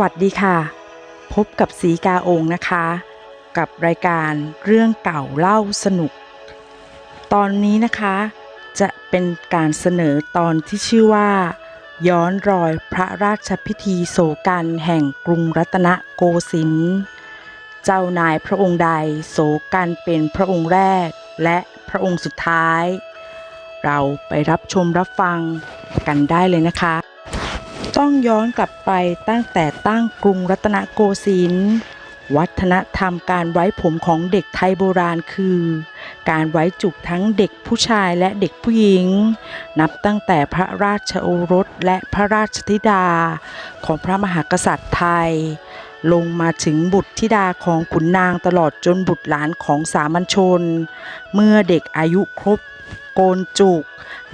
วัสดีค่ะ พบกับสีกาองค์นะคะ กับรายการเรื่องเก่าเล่าสนุก ตอนนี้นะคะ จะเป็นการเสนอตอนที่ชื่อว่า ย้อนรอยพระราชพิธีโศกันแห่งกรุงรัตนโกสินทร์เจ้านายพระองค์ใดโศกันเป็นพระองค์แรก และพระองค์สุดท้าย เราไปรับชมรับฟังกันได้เลยนะคะ ต้องย้อนกลับไปตั้งแต่ตั้งกรุงรัตนโกสินทร์วัฒนธรรมการไว้ผมของเด็กไทยโบราณคือ การไว้จุกทั้งเด็กผู้ชายและเด็กผู้หญิง นับตั้งแต่พระราชโอรสและพระราชธิดาของพระมหากษัตริย์ไทย ลงมาถึงบุตรธิดาของขุนนางตลอดจนบุตรหลานของสามัญชน เมื่อเด็กอายุครบ โกนจุก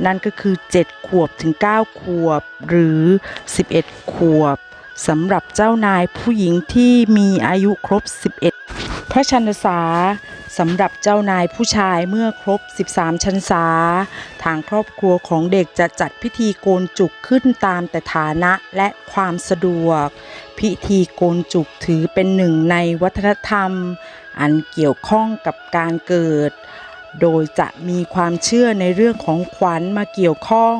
นั่นก็คือ 7 ขวบถึง 9 ขวบ หรือ 11 ขวบสำหรับเจ้านายผู้หญิงที่มีอายุครบ 11 พระชันษาสำหรับเจ้านายผู้ชายเมื่อครบ 13 ชันษา ทางครอบครัวของเด็กจะจัดพิธีโกนจุกขึ้นตามแต่ฐานะและความสะดวก พิธีโกนจุกถือเป็นหนึ่งในวัฒนธรรม อันเกี่ยวข้องกับการเกิด โดยจะมีความเชื่อในเรื่องของขวัญมาเกี่ยวข้อง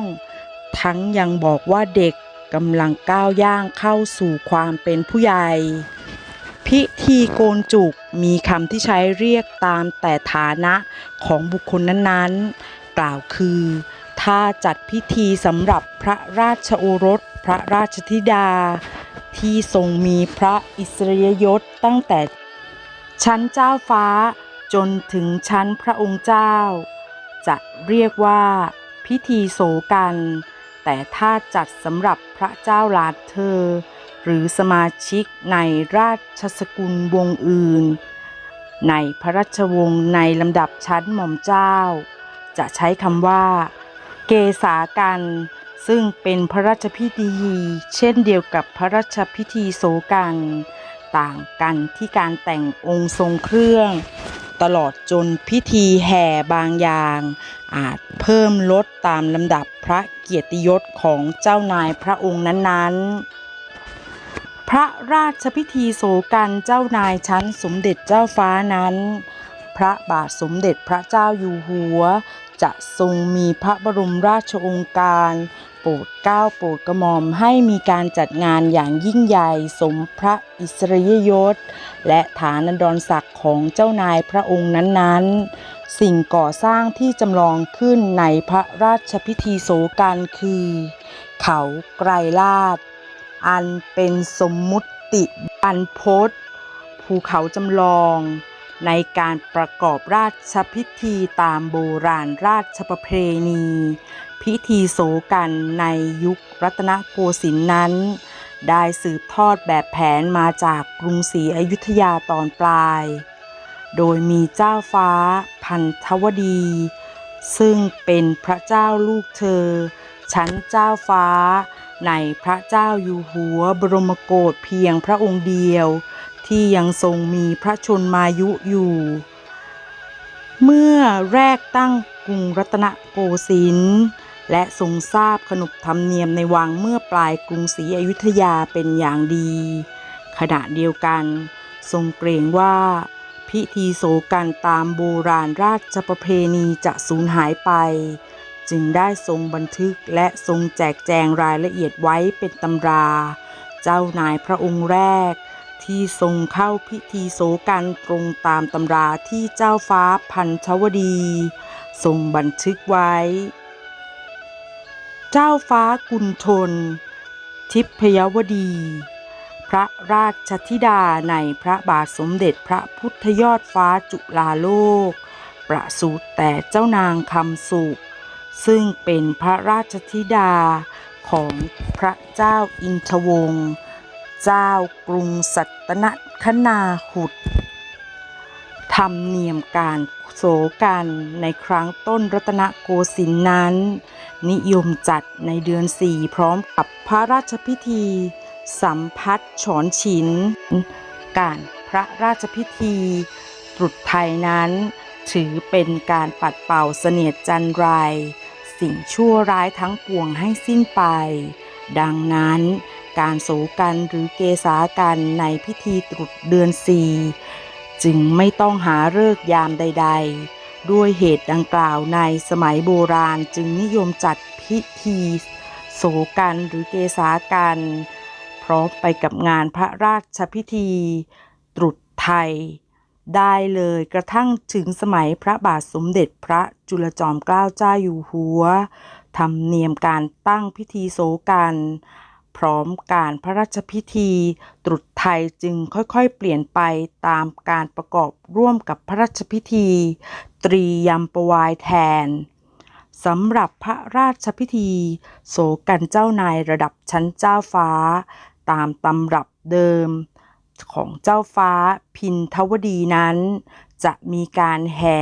ทั้งยังบอกว่าเด็กกำลังก้าวย่างเข้าสู่ความเป็นผู้ใหญ่ พิธีโกนจุกมีคำที่ใช้เรียกตามแต่ฐานะของบุคคลนั้นๆ กล่าวคือ ถ้าจัดพิธีสำหรับพระราชโอรส พระราชธิดา ที่ทรงมีพระอิสริยยศตั้งแต่ชั้นเจ้าฟ้า จนถึงชั้นพระองค์เจ้า จะเรียกว่าพิธีโสกัน แต่ถ้าจัดสำหรับพระเจ้าหลานเธอ หรือสมาชิกในราชสกุลวงอื่น ในพระราชวงศ์ในลำดับชั้นหม่อมเจ้า จะใช้คำว่า เกษากันซึ่งเป็นพระราชพิธีเช่นเดียวกับพระราชพิธีโสกัน ต่างกันที่การแต่งองค์ทรงเครื่อง ตลอดจนพิธีแห่บางอย่าง อาจเพิ่มลดตามลำดับพระเกียรติยศของเจ้านายพระองค์นั้นๆ พระราชพิธีโสกันเจ้านายชั้นสมเด็จเจ้าฟ้านั้น พระบาทสมเด็จพระเจ้าอยู่หัว จะทรงมีพระบรมราชโองการ โปรดเกล้าโปรดกระหม่อมให้มีการจัดงานอย่างยิ่งใหญ่สมพระอิสริยยศ และฐานันดรศักดิ์ของเจ้านายพระองค์นั้นๆ สิ่งก่อสร้างที่จำลองขึ้นในพระราชพิธีโสกันคือ เขาไกรลาด อันเป็นสมมุติบันพศภูเขาจำลอง ในการประกอบราชพิธีตามโบราณราชประเพณี พิธีโสกันในยุครัตนโกสินทร์นั้น ได้สืบทอดแบบแผนมาจากกรุงศรีอยุธยาตอนปลาย โดยมีเจ้าฟ้าพันธวดี ซึ่งเป็นพระเจ้าลูกเธอ ชั้นเจ้าฟ้าในพระเจ้าอยู่หัวบรมโกศเพียงพระองค์เดียว ที่ยังทรงมีพระชนมายุอยู่ เมื่อแรกตั้งกรุงรัตนโกสินทร์และทรงทราบขนบธรรมเนียมในวังเมื่อปลายกรุงศรีอยุธยาเป็นอย่างดี ขณะเดียวกัน ทรงเกรงว่า พิธีโสกันตามโบราณราชประเพณีจะสูญหายไป จึงได้ทรงบันทึกและทรงแจกแจงรายละเอียดไว้เป็นตำรา เจ้านายพระองค์แรก ที่ทรงเข้าพิธีโสกันตรงตามตำราที่เจ้าฟ้าพันชวดี ทรงบันทึกไว้ เจ้าฟ้ากุณฑลทิพยวดี พระราชธิดาในพระบาทสมเด็จพระพุทธยอดฟ้าจุฬาโลก ประสูติแต่เจ้านางคำสุข ซึ่งเป็นพระราชธิดาของพระเจ้าอินทวงศ์ เจ้ากรุงสัตนคนาหุดธรรมเนียมการโสกันในครั้งต้นรัตนโกสินทร์นั้น นิยมจัดในเดือนสี่พร้อมกับพระราชพิธี สัมพัทธ์ฉอนฉิน การพระราชพิธีตรุษไทยนั้น ถือเป็นการปัดเป่าเสนียดจันไร สิ่งชั่วร้ายทั้งปวงให้สิ้นไป ดังนั้น การโสกันหรือเกษากันในพิธีตรุษเดือนสี่จึงไม่ต้องหาเลิกยามใด ๆ ด้วยเหตุดังกล่าวในสมัยโบราณจึงนิยมจัดพิธีโสกันหรือเกษากัน พร้อมไปกับงานพระราชพิธีตรุษไทย ได้เลยกระทั่งถึงสมัยพระบาทสมเด็จพระจุลจอมเกล้าเจ้าอยู่หัวธรรมเนียมการตั้งพิธีโสกัน พร้อมการพระราชพิธี ตรุษไทยจึงค่อยๆ เปลี่ยนไปตามการประกอบร่วมกับพระราชพิธี ตรียมประวายแทนสำหรับพระราชพิธี โสกันเจ้านายระดับชั้นเจ้าฟ้า ตามตำรับเดิม ของเจ้าฟ้าพินทวดีนั้น จะมีการแห่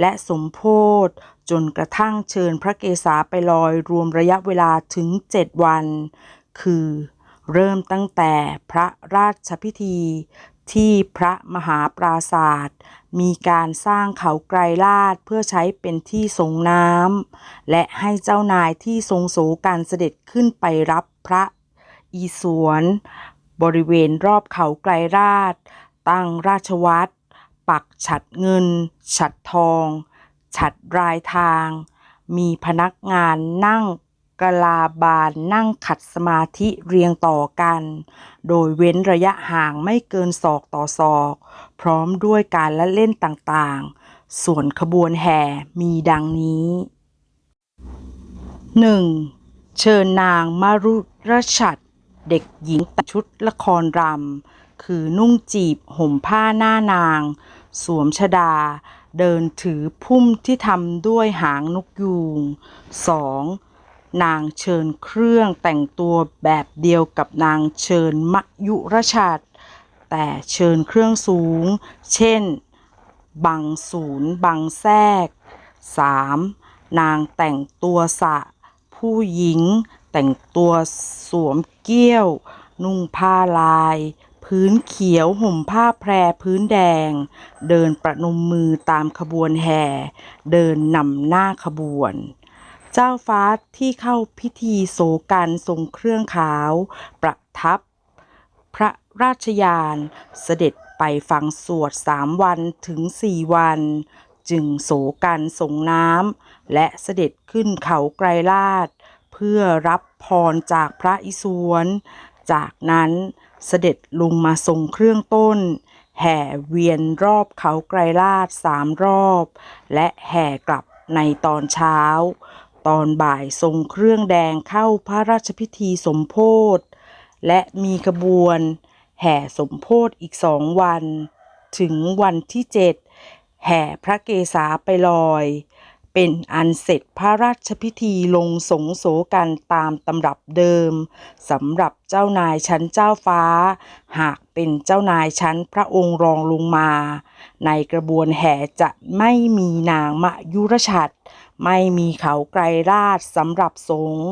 และสมโพธจนกระทั่งเชิญพระเกศาไปลอยรวมระยะเวลาถึงเจ็ดวัน คือ เริ่มตั้งแต่พระราชพิธี ที่พระมหาปราศาสตร์มีการสร้างเขาไกรลาดเพื่อใช้เป็นที่ทรงน้ำและให้เจ้านายที่ทรงโสการเสด็จขึ้นไปรับพระอีสวน บริเวณรอบเขาไกรราชตั้งราชวัตรปักฉัดเงิน ฉัดทอง ฉัดรายทาง มีพนักงานนั่ง กลาบานนั่งขัดสมาธิเรียงต่อกัน โดยเว้นระยะห่างไม่เกินศอกต่อศอก พร้อมด้วยการละเล่นต่างๆ ส่วนขบวนแห่มีดังนี้ 1. เชิญนางมารุรชัด เด็กหญิงแต่ชุดละครรำ คือนุ่งจีบห่มผ้าหน้านาง สวมชดา เดินถือพุ่มที่ทำด้วยหางนกยูง 2. นางเชิญเครื่องแต่งตัวแบบเดียวกับนางเชิญมยุรชัดแต่เชิญเครื่องสูง เช่น บังศูนย์บังแทก 3. นางแต่งตัวสะ ผู้หญิง แต่งตัวสวมเกี้ยว นุ่งผ้าลาย พื้นเขียวห่มผ้าแพรพื้นแดง เดินประนมมือตามขบวนแห่ เดินนำหน้าขบวน เจ้าฟ้าที่เข้าพิธีโสกันทรงเครื่องขาว ประทับ พระราชยานเสด็จไปฟังสวดสามวันถึงสี่วัน จึงโสกันส่งน้ำและเสด็จขึ้นเขาไกรลาดเพื่อรับพรจากพระอิศวร จากนั้นเสด็จลงมาทรงเครื่องต้น แห่เวียนรอบเขาไกรลาดสามรอบ และแห่กลับในตอนเช้า ตอนบ่ายทรงเครื่องแดงเข้าพระราชพิธีสมโพธและมีขบวน แห่สมโพธอีกสองวัน ถึงวันที่เจ็ดแห่พระเกศาไปลอย เป็นอันเสร็จพระราชพิธีลงสงโสกันตามตำรับเดิมสำหรับเจ้านายชั้นเจ้าฟ้า หากเป็นเจ้านายชั้นพระองค์รองลงมา ในกระบวนแห่จะไม่มีนางมะยุรชัด ไม่มีเขาไกรราชสำหรับสงฆ์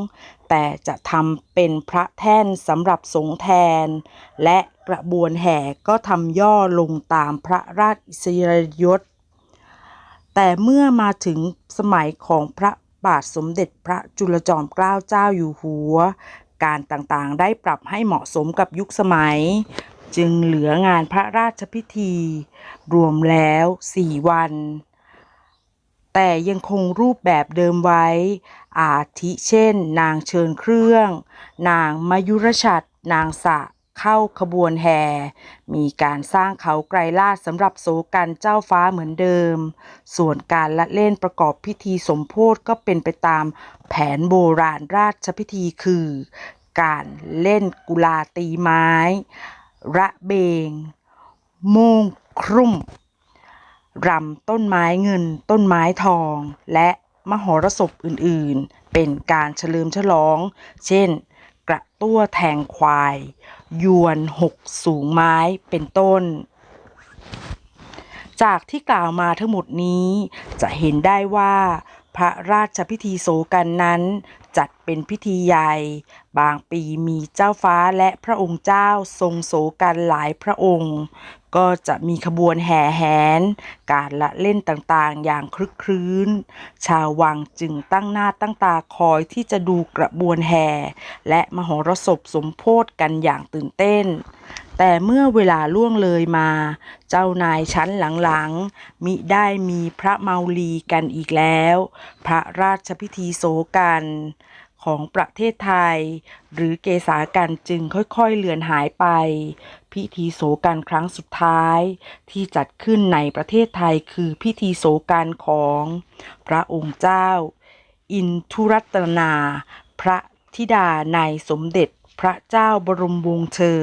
แต่จะทำเป็นพระแท่นสำหรับสงฆ์แทน และกระบวนแห่ก็ทำย่อลงตามพระราชอิสริยยศ แต่เมื่อมาถึงสมัยของพระบาทสมเด็จพระจุลจอมเกล้าเจ้าอยู่หัว การต่างๆได้ปรับให้เหมาะสมกับยุคสมัย จึงเหลืองานพระราชพิธี รวมแล้วสี่วัน แต่ยังคงรูปแบบเดิมไว้ อาทิเช่น นางเชิญเครื่อง นางมายุรชัด นางสะเข้าขบวนแห่ มีการสร้างเขาไกรลาดสำหรับโสกันเจ้าฟ้าเหมือนเดิม ส่วนการละเล่นประกอบพิธีสมโพธก็เป็นไปตามแผนโบราณราชพิธีคือ การเล่นกุลาตีไม้ ระเบง โมงครุ่ม รำต้นไม้เงิน ต้นไม้ทอง และมหรสพอื่นๆ เป็นการเฉลิมฉลอง เช่น กระตั้วแทงควาย ยวนหกสูงไม้เป็นต้น จากที่กล่าวมาทั้งหมดนี้จะเห็นได้ว่าพระราชพิธีโสกันนั้น จัดเป็นพิธีใหญ่ บางปีมีเจ้าฟ้าและพระองค์เจ้าทรงโศกันหลายพระองค์ ก็จะมีขบวนแห่แหน การละเล่นต่างๆ อย่างคลึกครื้น ชาววังจึงตั้งหน้าตั้งตาคอยที่จะดูกระบวนแห่ และมหรสพสมโพธกันอย่างตื่นเต้น แต่เมื่อเวลาล่วงเลยมา เจ้านายชั้นหลังๆ มิได้มีพระเมาลีกันอีกแล้ว พระราชพิธีโศกันของประเทศไทย หรือเกษากันจึงค่อยๆเลือนหายไป พิธีโศกันครั้งสุดท้าย ที่จัดขึ้นในประเทศไทยคือพิธีโศกันของพระองค์เจ้า อินทุรัตนา พระธิดาในสมเด็จพระเจ้าบรมวงศ์เธอ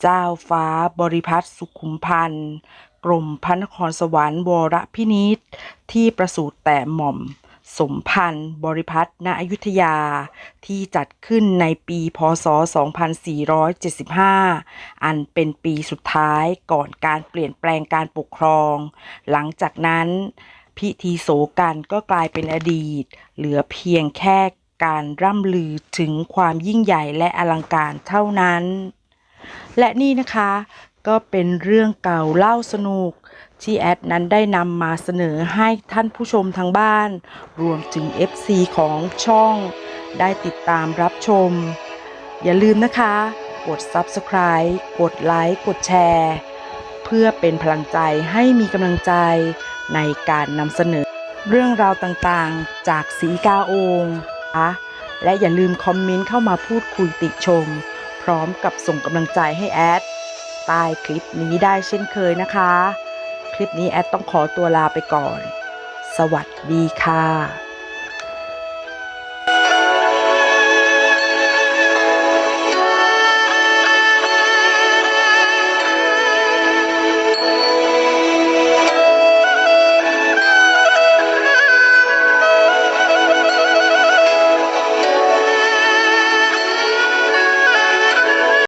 เจ้าฟ้าบริพัตรสุขุมพันธ์กรมพระนครสวรรค์วรพินิษที่ประสูติแต่หม่อม สมพันธ์บริพัตรณอยุธยา ที่จัดขึ้นในปีพศ 2475 อันเป็นปีสุดท้ายก่อนการเปลี่ยนแปลงการปกครอง หลังจากนั้นพิธีโศกันก็กลายเป็นอดีต เหลือเพียงแค่การร่ำลือถึงความยิ่งใหญ่และอลังการเท่านั้น และนี่นะคะก็เป็นเรื่องเก่าเล่าสนุก ที่แอดนั้นได้นำมาเสนอให้ท่านผู้ชมทางบ้าน รวมถึง FC ของช่อง ได้ติดตามรับชม อย่าลืมนะคะ กด Subscribe กดไลค์กดแชร์ เพื่อเป็นพลังใจให้มีกำลังใจในการนำเสนอ เรื่องราวต่างๆ จากสีกาโองนะคะและอย่าลืมคอมเมนต์เข้ามาพูดคุยติชม พร้อมกับส่งกำลังใจให้แอดใต้คลิปนี้ได้เช่นเคยนะคะ ลิปนี้แอดต้องขอตัวลาไปก่อน สวัสดีค่ะ